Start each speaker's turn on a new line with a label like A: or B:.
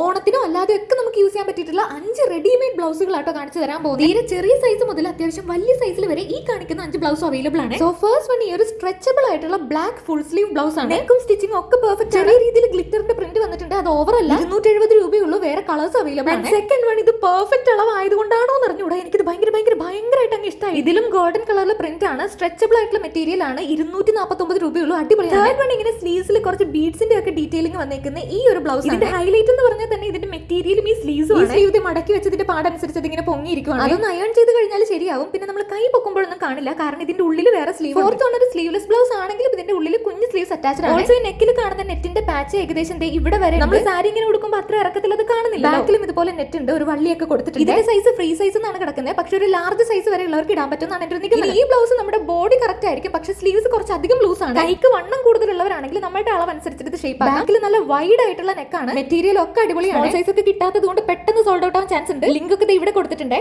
A: ഓണത്തിനോ അല്ലാതെ ഒക്കെ നമുക്ക് യൂസ് ചെയ്യാൻ പറ്റിയിട്ടുള്ള അഞ്ച് റെഡിമെയ്ഡ് ബ്ലൗസുകളാട്ടോ കാണിച്ചു തരാൻ പോകുന്നത്. തീരെ ചെറിയ സൈസ് മുതൽ അത്യാവശ്യം വലിയ സൈസിൽ വരെ ഈ കാണിക്കുന്ന അഞ്ച് ബ്ലൗസ് അവൈലബിൾ ആണ്. സോ ഫസ്റ്റ് വൺ ഈ ഒരു സ്ട്രെച്ചബിൾ ആയിട്ടുള്ള ബ്ലാക്ക് ഫുൾ സ്ലീവ് ബ്ലൗസ് ആണ്. നെക്കും സ്റ്റിച്ചിങ് ഒക്കെ പെർഫെക്റ്റ് ചെറിയ രീതിയിൽ ഗ്ലിറ്ററിന്റെ പ്രിന്റ് വന്നിട്ടുണ്ട്. അത് ഓവർ അല്ല. ഇരുന്നൂറ്റി എഴുപത് രൂപയുള്ളൂ വേറെ കളേഴ്സ് അവൈലബിൾ ആണ്. സെക്കൻഡ് വൺ ഇത് പെർഫെക്റ്റ് അളവായതുകൊണ്ടാണോ എന്ന് എനിക്ക് എനിക്കിത് ഭയങ്കര ഭയങ്കര ഇഷ്ടമായി ഇതിലും ഗോൾഡൻ കളറിലെ പ്രിന്റ് ആണ്. സ്ട്രെച്ചബിൾ ആയിട്ടുള്ള മെറ്റീരിയൽ ആണ്. ഇരുന്നൂറ്റി നാൽപ്പത്തൊമ്പത് രൂപയുള്ളൂ അടിപൊളിയാണ്. തേർഡ് വൺ ഇങ്ങനെ സ്ലീവ്സിൽ കുറച്ച് ബീഡ്സിന്റെ ഒക്കെ ഡീറ്റെയിലിംഗ് വന്നേക്കുന്ന ഈ ഒരു ബ്ലൗസ് ഇതിന്റെ ഹൈലൈറ്റ് എന്ന് പറഞ്ഞാൽ തന്നെ ഇതിന്റെ മെറ്റീരിയലും ഈ സ്ലീവ്സും ആണ്. സ്ലീവ് മടക്കി വെച്ചതിന്റെ പാടനുസരിച്ച് അതിങ്ങനെ പൊങ്ങിയിരിക്കുകയാണ് അതൊന്ന് അയൺ ചെയ്ത് കഴിഞ്ഞാൽ ശരിയാവും. പിന്നെ നമ്മൾ കൈ പൊക്കുമ്പോഴൊന്നും കാണില്ല. കാരണം ഇതിന്റെ ഉള്ളിൽ വേറെ സ്ലീവ് ഫോർത്ത് ഒരു സ്ലീവ്ലെസ് ബ്ലൗസ് ആണെങ്കിലും ഇതിന്റെ ഉള്ളിൽ കുഞ്ഞു സ്ലീവ്സ് അറ്റാച്ച് ആണ്. ഓൾസോ നെക്കിൽ കാണുന്ന നെറ്റിന്റെ പാച്ച് ഏകദേശം ഇവിടെ വരെ നമ്മൾ സാരി ഇങ്ങനെ കൊടുക്കുമ്പോൾ അത്ര ഇറക്കത്തിൽ അത് കാണുന്നില്ല ബാക്കിലും ഇതുപോലെ നെറ്റ് ഉണ്ട്. ഒരു വള്ളിയൊക്കെ കൊടുത്തിട്ടുണ്ട്. ഇതിന്റെ സൈസ് ഫ്രീ സൈസ് എന്നാണ് കിടക്കുന്നത് പക്ഷെ ഒരു ലാർജ് സൈസ് വരെ ഉള്ളവർക്ക് ഇടാൻ പറ്റുമെന്നാണ് എന്റെ. ഈ ബ്ലൗസ് നമ്മുടെ ബോഡി കറക്റ്റ് ആയിരിക്കും. പക്ഷെ സ്ലീവ്സ് കുറച്ച് അധികം ലൂസ് ആണ്. കൈക്ക് വണ്ണം കൂടുതലുള്ളവരാണെങ്കിൽ നമ്മുടെ അളവ് അനുസരിച്ചിട്ട് ഷേപ്പ് ബാക്കിൽ നല്ല വൈഡ് ആയിട്ടുള്ള നെക്കാണ് മെറ്റീരിയൽ ഒക്കെ അടിപൊളിയാണ്. സൈസ് ഒക്കെ കിട്ടാത്തത് കൊണ്ട് പെട്ടെന്ന് സോൾഡ് ഔട്ട് ആവാൻ ചാൻസ് ഉണ്ട്. ലിങ്ക് ഒക്കെ ഇവിടെ കൊടുത്തിട്ടുണ്ട്.